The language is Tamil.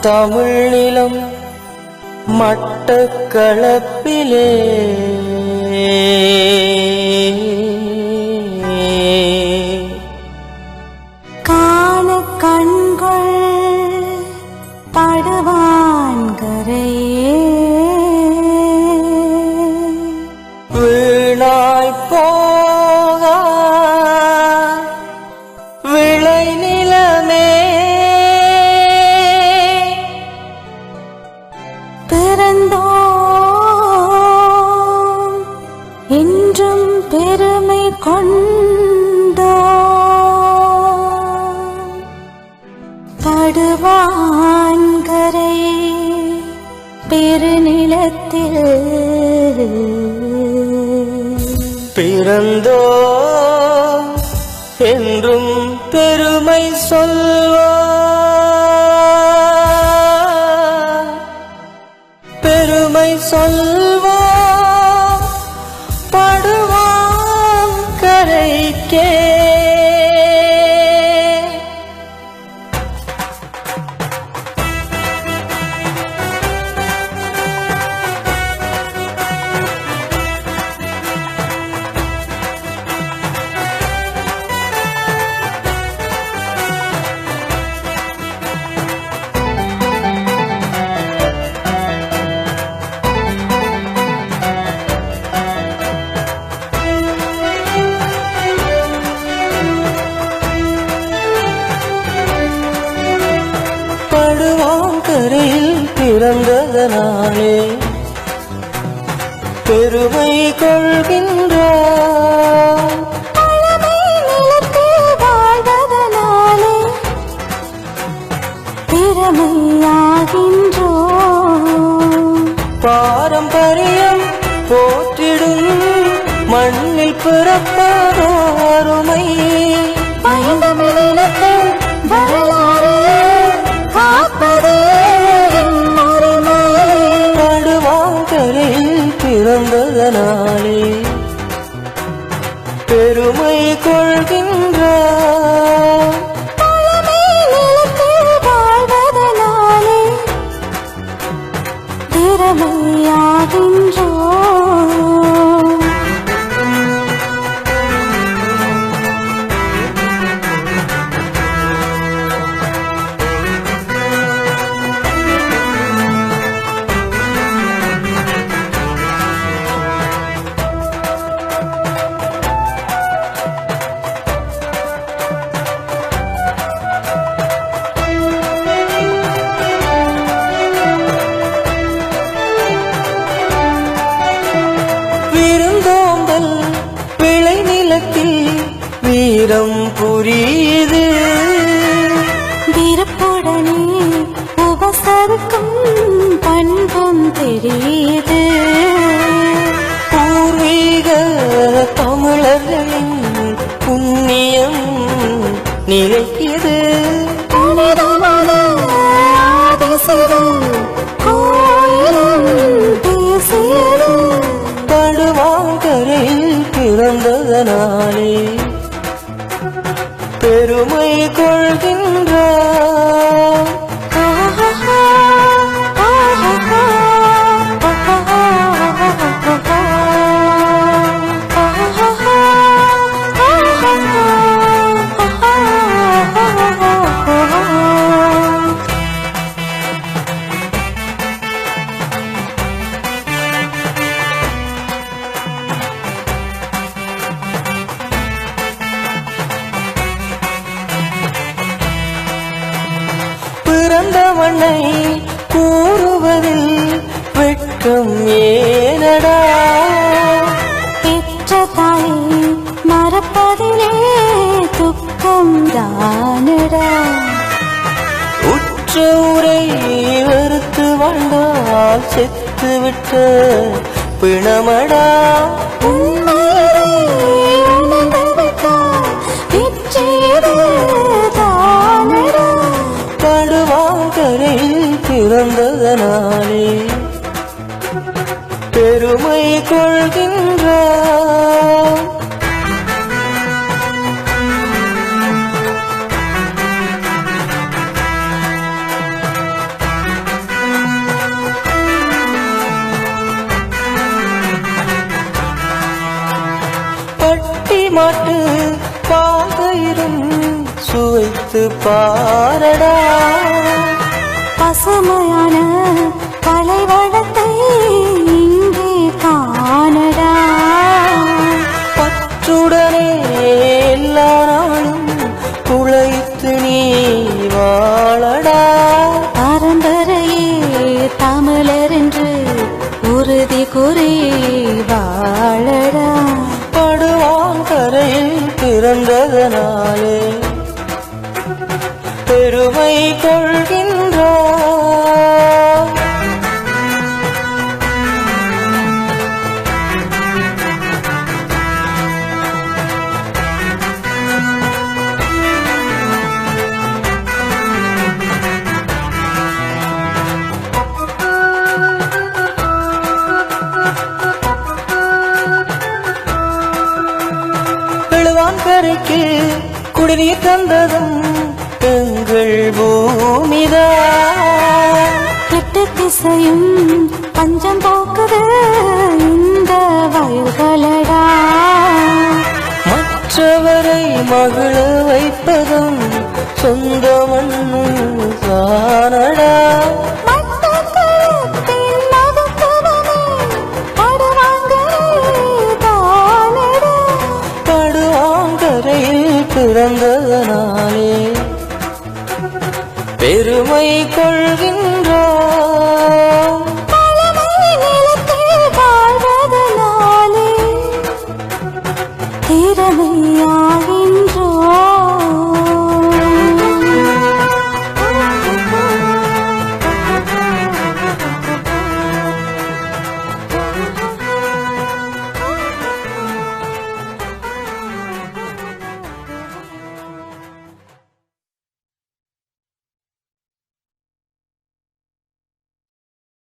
தமிழ் நிலம் மட்டக்களப்பிலே. காண கண்கள் நேரத்தில் பிறந்தோ என்றும் பெருமை சொல்வா. பெருமை சொல்வா. படுவான் கரைக்கே. பெருமை நிலத்தில் வாழ்வதனாலே திறமையாகின்றோம். பாரம்பரியம் போற்றிடும் மண்ணில் பிறப்பதோ அருமை. பைந்தமிழினத்தின் பிறந்ததனாலே வீரம் புரியுது. விருப்புடனே உபசரிக்கும் பண்பும் தெரியுது. பூர்வீக தமிழர்களின் புண்ணியம் நிலைக்குது புனிதமான ஆதிசிறு கோயிலும் பிறந்ததனாலே பெருமை கொள்கின்றார். பிறந்தவனை கூறுவதில் வெட்கம் ஏனடா? பெற்ற தாயை மறப்பதிலே துக்கம் தானடா? உற்ற உரை வெறுத்து வாழ்ந்தால் செத்து விட்ட பிணமடா? உண்மையை அதனாலே பெருமை கொள்கின்றார். பட்டி மாட்டு பாதையிலும் சுவைத்து பாரடா. கூறி வாழடா. படுவாங்கரையில் பிறந்ததனாலே. பெருமை கொள்கின்றோம் கரைக்கு குடிநீர் தந்ததும் எங்கள் பூமிதான் எட்டு திசையும் பஞ்சம் போக்குது இந்த வயல்களடா. மற்றவரை மகிழ வைப்பதும் சொந்த மண்ணும் தானடா பிறந்ததனாலே பெருமை கொள்கின்றார்